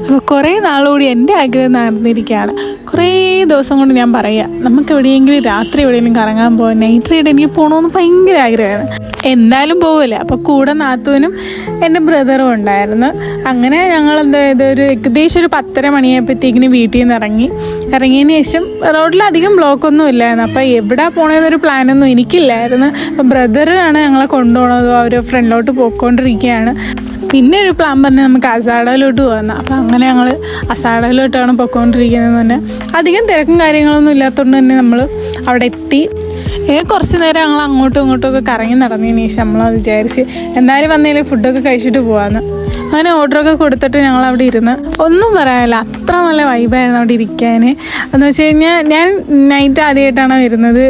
അപ്പോൾ കുറേ നാളുകൂടി എന്റെ ആഗ്രഹം നടന്നിരിക്കുകയാണ്. കുറേ ദിവസം കൊണ്ട് ഞാൻ പറയുക നമുക്ക് എവിടെയെങ്കിലും രാത്രി എവിടെയെങ്കിലും കറങ്ങാൻ പോകാൻ നൈറ്റ് റൈഡ് എനിക്ക് പോകണമെന്ന് ഭയങ്കര ആഗ്രഹമാണ്. എന്തായാലും പോവില്ല അപ്പോൾ കൂടെ നാത്തൂനും എന്റെ ബ്രദറും ഉണ്ടായിരുന്നു. അങ്ങനെ ഞങ്ങൾ എന്താ ഒരു ഏകദേശം ഒരു പത്തര മണിയായപ്പോഴത്തേക്കിന് വീട്ടിൽ നിന്ന് ഇറങ്ങി. ഇറങ്ങിയതിന് ശേഷം റോഡിലധികം ബ്ലോക്കൊന്നും ഇല്ലായിരുന്നു. അപ്പോൾ എവിടെ പോകണമെന്നൊരു പ്ലാനൊന്നും എനിക്കില്ലായിരുന്നു. അപ്പോൾ ബ്രദറാണ് ഞങ്ങളെ കൊണ്ടുപോകണത് അവർ ഫ്രണ്ടിലോട്ട് പോയിക്കൊണ്ടിരിക്കുകയാണ്. പിന്നെ ഒരു പ്ലാൻ പറഞ്ഞ് നമുക്ക് അസാഡയിലോട്ട് പോകുന്ന അപ്പം അങ്ങനെ ഞങ്ങൾ അസാഡയിലോട്ടാണ് പൊയ്ക്കൊണ്ടിരിക്കുന്നത് തന്നെ അധികം തിരക്കും കാര്യങ്ങളൊന്നും ഇല്ലാത്തതുകൊണ്ട് തന്നെ നമ്മൾ അവിടെ എത്തി. കുറച്ച് നേരം ഞങ്ങൾ അങ്ങോട്ടും ഇങ്ങോട്ടും ഒക്കെ കറങ്ങി നടന്നതിന് ശേഷം നമ്മൾ വിചാരിച്ച് എന്തായാലും വന്നതിൽ ഫുഡൊക്കെ കഴിച്ചിട്ട് പോകാമെന്ന് അങ്ങനെ ഓർഡറൊക്കെ കൊടുത്തിട്ട് ഞങ്ങൾ അവിടെ ഇരുന്ന്. ഒന്നും പറയാനില്ല അത്ര നല്ല വൈബായിരുന്നു അവിടെ ഇരിക്കാൻ എന്ന് വെച്ച് കഴിഞ്ഞാൽ ഞാൻ നൈറ്റ് ആദ്യമായിട്ടാണ് വരുന്നത്.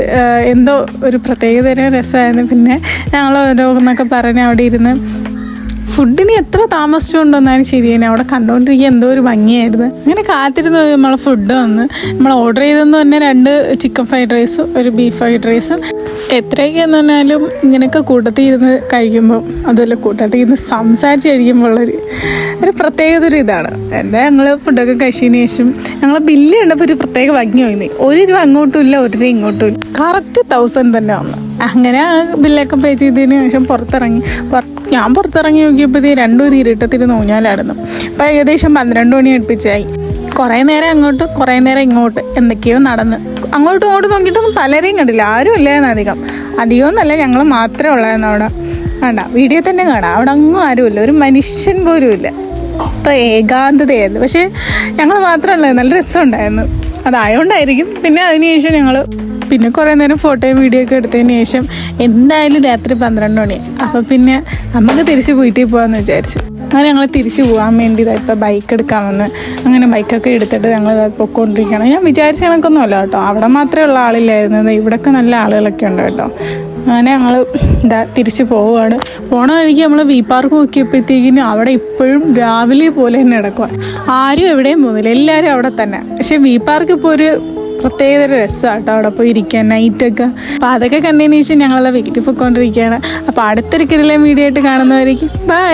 എന്തോ ഒരു പ്രത്യേകതരം രസമായിരുന്നു. പിന്നെ ഞങ്ങൾ ഓരോന്നൊക്കെ പറഞ്ഞ് അവിടെ ഇരുന്ന് ഫുഡിന് എത്ര താമസിച്ചുകൊണ്ടൊന്നാലും ശരി തന്നെ അവിടെ കണ്ടുകൊണ്ടിരിക്കുക എന്തോ ഒരു ഭംഗിയായിരുന്നു. അങ്ങനെ കാത്തിരുന്ന് നമ്മളെ ഫുഡ് വന്ന് നമ്മൾ ഓർഡർ ചെയ്തെന്ന് തന്നെ രണ്ട് ചിക്കൻ ഫ്രൈഡ് റൈസും ഒരു ബീഫ് ഫ്രൈഡ് റൈസും എത്രയൊക്കെയെന്ന് പറഞ്ഞാലും ഇങ്ങനെയൊക്കെ കൂട്ടത്തിൽ ഇരുന്ന് കഴിക്കുമ്പോൾ അതുപോലെ കൂട്ടത്തിൽ ഇരുന്ന് സംസാരിച്ച് കഴിക്കുമ്പോൾ ഉള്ളൊരു ഒരു പ്രത്യേകത ഒരു ഇതാണ്. എന്റെ ഞങ്ങൾ ഫുഡൊക്കെ കഴിച്ചതിന് ശേഷം ഞങ്ങൾ ബില്ല് കണ്ടപ്പോൾ ഒരു പ്രത്യേക ഭംഗി വന്നി ഒരു രൂപ അങ്ങോട്ടും ഇല്ല ഒരു രൂപ ഇങ്ങോട്ടും ഇല്ല. കറക്റ്റ് തൗസൻഡ് തന്നെ വന്നു. അങ്ങനെ ആ ബില്ലൊക്കെ പേ ചെയ്തതിന് ശേഷം പുറത്തിറങ്ങി. ഞാൻ പുറത്തിറങ്ങി നോക്കിയപ്പോഴത്തേ രണ്ടും ഒരു ഇരുട്ടത്തിരുന്ന് ഊഞ്ഞാലായിരുന്നു അപ്പോൾ ഏകദേശം പന്ത്രണ്ട് മണി അടുപ്പിച്ചായി. കുറേ നേരം അങ്ങോട്ട് കുറേ നേരം ഇങ്ങോട്ട് എന്തൊക്കെയോ നടന്ന്. അങ്ങോട്ടും ഇങ്ങോട്ടും നോക്കിയിട്ടൊന്നും പലരെയും കണ്ടില്ല. ആരും ഇല്ലായിരുന്നു അധികം. അധികമൊന്നല്ല ഞങ്ങൾ മാത്രമേ ഉള്ളായിരുന്നു അവിടെ. വേണ്ട വീഡിയോ തന്നെ കാണാം. അവിടെ അങ്ങും ആരുമില്ല ഒരു മനുഷ്യൻ പോലും ഇല്ല. അത്ര ഏകാന്തതയായിരുന്നു. പക്ഷേ ഞങ്ങൾ മാത്രമല്ല നല്ല രസമുണ്ടായിരുന്നു. അതായതുകൊണ്ടായിരിക്കും പിന്നെ അതിനുശേഷം ഞങ്ങൾ പിന്നെ കുറേ നേരം ഫോട്ടോയും വീഡിയോ ഒക്കെ എടുത്തതിന് ശേഷം എന്തായാലും രാത്രി പന്ത്രണ്ട് മണി. അപ്പോൾ പിന്നെ നമുക്ക് തിരിച്ച് വീട്ടിൽ പോകാമെന്ന് വിചാരിച്ചു. അങ്ങനെ ഞങ്ങൾ തിരിച്ച് പോകാൻ വേണ്ടി ഇതാ ഇപ്പോൾ ബൈക്ക് എടുക്കാമെന്ന് അങ്ങനെ ബൈക്കൊക്കെ എടുത്തിട്ട് ഞങ്ങൾ പൊക്കോണ്ടിരിക്കുകയാണ് ഞാൻ വിചാരിച്ച കണക്കൊന്നുമല്ല കേട്ടോ. അവിടെ മാത്രമേ ഉള്ള ആളില്ലായിരുന്നു. ദാ ഇവിടെയൊക്കെ നല്ല ആളുകളൊക്കെ ഉണ്ട് കേട്ടോ. അങ്ങനെ ഞങ്ങൾ ഇതാ തിരിച്ച് പോവുകയാണ് പോണ വഴിക്ക് നമ്മൾ വി പാർക്ക് നോക്കിയപ്പോഴത്തേക്കിനും അവിടെ ഇപ്പോഴും രാവിലെ പോലെ തന്നെ നടക്കുക ആരും എവിടെയും പോകുന്നില്ല. എല്ലാവരും അവിടെ തന്നെ. പക്ഷേ വി പാർക്ക് ഇപ്പോൾ ഒരു പ്രത്യേക രസമാണ് കേട്ടോ അവിടെ പോയി ഇരിക്കാൻ നൈറ്റൊക്കെ അപ്പോൾ അതൊക്കെ കണ്ടതിന് ശേഷം ഞങ്ങളെല്ലാം വീട്ടിൽ പോയിക്കൊണ്ടിരിക്കുകയാണ് അപ്പോൾ അടുത്തൊരു കിടലം വീഡിയോ ആയിട്ട് കാണുന്നവരേക്ക്. ബൈ